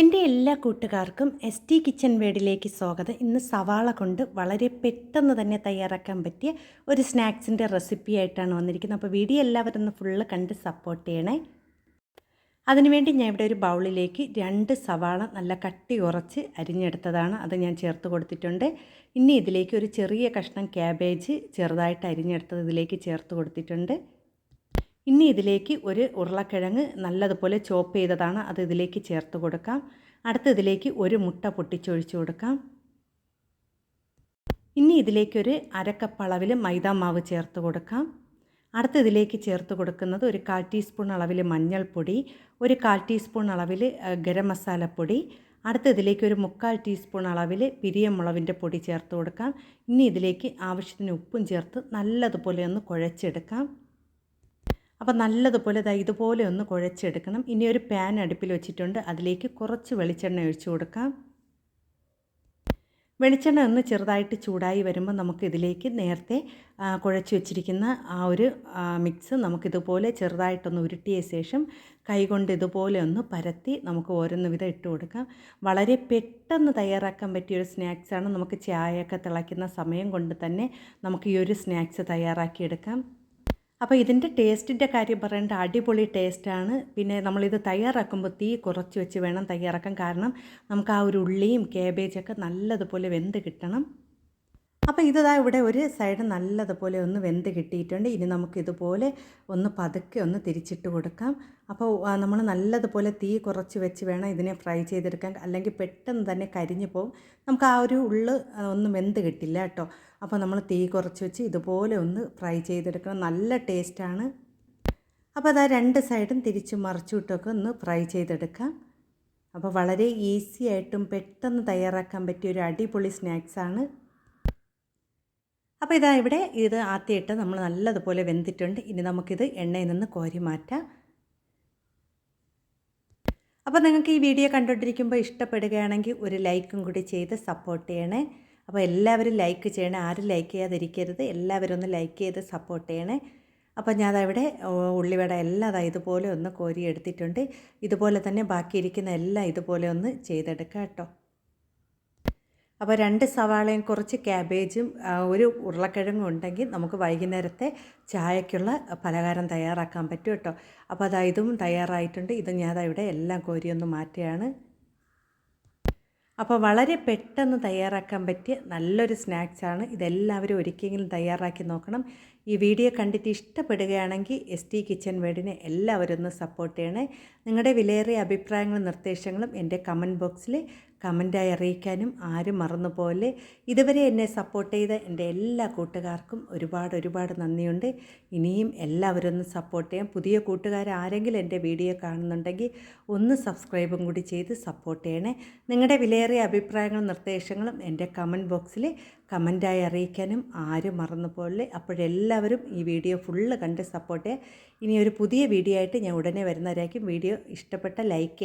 എന്റെ എല്ലാ കൂട്ടുകാർക്കും എസ് ടി കിച്ചൻ വേഡിലേക്ക് സ്വാഗതം. ഇന്ന് സവാള കൊണ്ട് വളരെ പെട്ടെന്ന് തന്നെ തയ്യാറാക്കാൻ പറ്റിയ ഒരു സ്നാക്സിന്റെ റെസിപ്പി ആയിട്ടാണ് വന്നിരിക്കുന്നത്. അപ്പോൾ വീഡിയോ എല്ലാവരും ഒന്ന് ഫുള്ള് കണ്ട് സപ്പോർട്ട് ചെയ്യണേ. അതിനുവേണ്ടി ഞാൻ ഇവിടെ ഒരു ബൗളിലേക്ക് രണ്ട് സവാള നല്ല കട്ടി ഉറച്ച് അരിഞ്ഞെടുത്തതാണ്. അത് ഞാൻ ചേർത്ത് കൊടുത്തിട്ടുണ്ട്. ഇനി ഇതിലേക്ക് ഒരു ചെറിയ കഷ്ണം ക്യാബേജ് ചെറുതായിട്ട് അരിഞ്ഞെടുത്തത് ഇതിലേക്ക് ചേർത്ത് കൊടുത്തിട്ടുണ്ട്. ഇനി ഇതിലേക്ക് ഒരു ഉരുളക്കിഴങ്ങ് നല്ലതുപോലെ ചോപ്പ് ചെയ്തതാണ് അത് ഇതിലേക്ക് ചേർത്ത് കൊടുക്കാം. അടുത്ത ഇതിലേക്ക് ഒരു മുട്ട പൊട്ടിച്ചൊഴിച്ചു കൊടുക്കാം. ഇനി ഇതിലേക്കൊരു അരക്കപ്പ് അളവിൽ മൈദാ മാവ് ചേർത്ത് കൊടുക്കാം. അടുത്ത ഇതിലേക്ക് ചേർത്ത് കൊടുക്കുന്നത് ഒരു കാൽ ടീസ്പൂൺ അളവിൽ മഞ്ഞൾപ്പൊടി ഒരു കാൽ ടീസ്പൂൺ അളവിൽ ഗരം മസാലപ്പൊടി അടുത്ത ഇതിലേക്ക് ഒരു മുക്കാൽ ടീസ്പൂൺ അളവിൽ പിരിയമുളവിന്റെ പൊടി ചേർത്ത് കൊടുക്കാം. ഇനി ഇതിലേക്ക് ആവശ്യത്തിന് ഉപ്പും ചേർത്ത് നല്ലതുപോലെ ഒന്ന് കുഴച്ചെടുക്കാം. അപ്പോൾ നല്ലതുപോലെ ദാ ഇതുപോലെ ഒന്ന് കുഴച്ചെടുക്കണം. ഇനി ഒരു പാൻ അടുപ്പിൽ വെച്ചിട്ടുണ്ട്. അതിലേക്ക് കുറച്ച് വെളിച്ചെണ്ണ ഒഴിച്ചു കൊടുക്കാം. വെളിച്ചെണ്ണ ഒന്ന് ചെറുതായിട്ട് ചൂടായി വരുമ്പോൾ നമുക്ക് ഇതിലേക്ക് നേരത്തെ കുഴച്ച് വെച്ചിരിക്കുന്ന ആ ഒരു മിക്സ് നമുക്കിതുപോലെ ചെറുതായിട്ടൊന്ന് ഉരുട്ടിയ ശേഷം കൈകൊണ്ട് ഇതുപോലെ ഒന്ന് പരത്തി നമുക്ക് ഓരോന്ന് വിധം ഇട്ട് കൊടുക്കാം. വളരെ പെട്ടെന്ന് തയ്യാറാക്കാൻ പറ്റിയ ഒരു സ്നാക്സാണ്. നമുക്ക് ചായയൊക്കെ തിളയ്ക്കുന്ന സമയം കൊണ്ട് തന്നെ നമുക്ക് ഈ ഒരു സ്നാക്സ് തയ്യാറാക്കിയെടുക്കാം. അപ്പോൾ ഇതിന്റെ ടേസ്റ്റിന്റെ കാര്യം പറയേണ്ട അടിപൊളി ടേസ്റ്റാണ്. പിന്നെ നമ്മളിത് തയ്യാറാക്കുമ്പോൾ തീ കുറച്ച് വെച്ച് വേണം തയ്യാറാക്കാൻ. കാരണം നമുക്ക് ആ ഒരു ഉള്ളിയും കേബേജൊക്കെ നല്ലതുപോലെ വെന്ത് കിട്ടണം. അപ്പോൾ ഇതാ ഇവിടെ ഒരു സൈഡ് നല്ലതുപോലെ ഒന്ന് വെന്ത് കിട്ടിയിട്ടുണ്ട്. ഇനി നമുക്കിതുപോലെ ഒന്ന് പതുക്കെ ഒന്ന് തിരിച്ചിട്ട് കൊടുക്കാം. അപ്പോൾ നമ്മൾ നല്ലതുപോലെ തീ കുറച്ച് വെച്ച് വേണം ഇതിനെ ഫ്രൈ ചെയ്തെടുക്കാൻ. അല്ലെങ്കിൽ പെട്ടെന്ന് തന്നെ കരിഞ്ഞു പോകും നമുക്ക് ആ ഒരു ഉള്ളു ഒന്നും വെന്ത് കിട്ടില്ല കേട്ടോ. അപ്പോൾ നമ്മൾ തീ കുറച്ച് വെച്ച് ഇതുപോലെ ഒന്ന് ഫ്രൈ ചെയ്തെടുക്കണം. നല്ല ടേസ്റ്റാണ്. അപ്പോൾ അതാ രണ്ട് സൈഡും തിരിച്ച് മറിച്ചുവിട്ടൊക്കെ ഒന്ന് ഫ്രൈ ചെയ്തെടുക്കാം. അപ്പോൾ വളരെ ഈസി ആയിട്ടും പെട്ടെന്ന് തയ്യാറാക്കാൻ പറ്റിയ ഒരു അടിപൊളി സ്നാക്സാണ്. അപ്പോൾ ഇതാ ഇവിടെ ഇത് ആദ്യമായിട്ട് നമ്മൾ നല്ലതുപോലെ വെന്തിട്ടുണ്ട്. ഇനി നമുക്കിത് എണ്ണയിൽ നിന്ന് കോരി മാറ്റാം. അപ്പോൾ നിങ്ങൾക്ക് ഈ വീഡിയോ കണ്ടുകൊണ്ടിരിക്കുമ്പോൾ ഇഷ്ടപ്പെടുകയാണെങ്കിൽ ഒരു ലൈക്കും കൂടി ചെയ്ത് സപ്പോർട്ട് ചെയ്യണേ. അപ്പോൾ എല്ലാവരും ലൈക്ക് ചെയ്യണേ. ആരും ലൈക്ക് ചെയ്യാതിരിക്കരുത്. എല്ലാവരും ഒന്ന് ലൈക്ക് ചെയ്ത് സപ്പോർട്ട് ചെയ്യണേ. അപ്പോൾ ഞാൻ അവിടെ ഉള്ളിവട എല്ലാം ഇതുപോലെ ഒന്ന് കോരി എടുത്തിട്ടുണ്ട്. ഇതുപോലെ തന്നെ ബാക്കിയിരിക്കുന്ന എല്ലാം ഇതുപോലെ ഒന്ന് ചെയ്തെടുക്കാം കേട്ടോ. അപ്പോൾ രണ്ട് സവാളയും കുറച്ച് ക്യാബേജും ഒരു ഉരുളക്കിഴങ്ങും ഉണ്ടെങ്കിൽ നമുക്ക് വൈകുന്നേരത്തെ ചായക്കുള്ള പലഹാരം തയ്യാറാക്കാൻ പറ്റും കേട്ടോ. അപ്പോൾ അതാ ഇതും തയ്യാറായിട്ടുണ്ട്. ഇത് ഞാൻ ഇവിടെ എല്ലാം കോരിയൊന്ന് മാറ്റുകയാണ്. അപ്പോൾ വളരെ പെട്ടെന്ന് തയ്യാറാക്കാൻ പറ്റിയ നല്ലൊരു സ്നാക്സാണ്. ഇതെല്ലാവരും ഒരിക്കലെങ്കിലും തയ്യാറാക്കി നോക്കണം. ഈ വീഡിയോ കണ്ടിട്ട് ഇഷ്ടപ്പെടുകയാണെങ്കിൽ എസ് ടി കിച്ചൻ വേർഡിനെ എല്ലാവരും ഒന്ന് സപ്പോർട്ട് ചെയ്യണേ. നിങ്ങളുടെ വിലയേറിയ അഭിപ്രായങ്ങളും നിർദ്ദേശങ്ങളും എന്റെ കമന്റ് ബോക്സിൽ കമന്റായി അറിയിക്കാനും ആരും മറന്നുപോലെ ഇതുവരെ എന്നെ സപ്പോർട്ട് ചെയ്ത എന്റെ എല്ലാ കൂട്ടുകാർക്കും ഒരുപാട് ഒരുപാട് നന്ദിയുണ്ട്. ഇനിയും എല്ലാവരും ഒന്ന് സപ്പോർട്ട് ചെയ്യാം പുതിയ കൂട്ടുകാർ ആരെങ്കിലും എന്റെ വീഡിയോ കാണുന്നുണ്ടെങ്കിൽ ഒന്ന് സബ്സ്ക്രൈബും കൂടി ചെയ്ത് സപ്പോർട്ട് ചെയ്യണേ. നിങ്ങളുടെ വിലയേറിയ അഭിപ്രായങ്ങളും നിർദ്ദേശങ്ങളും എന്റെ കമന്റ് ബോക്സിൽ കമന്റായി അറിയിക്കാനും ആരും മറന്നുപോലെ അപ്പോഴെല്ലാവരും ഈ വീഡിയോ ഫുള്ള് കണ്ട് സപ്പോർട്ട് ചെയ്യുക. ഇനി ഒരു പുതിയ വീഡിയോ ആയിട്ട് ഞാൻ ഉടനെ വരുന്നവരായിരിക്കും. വീഡിയോ ഇഷ്ടപ്പെട്ട ലൈക്ക്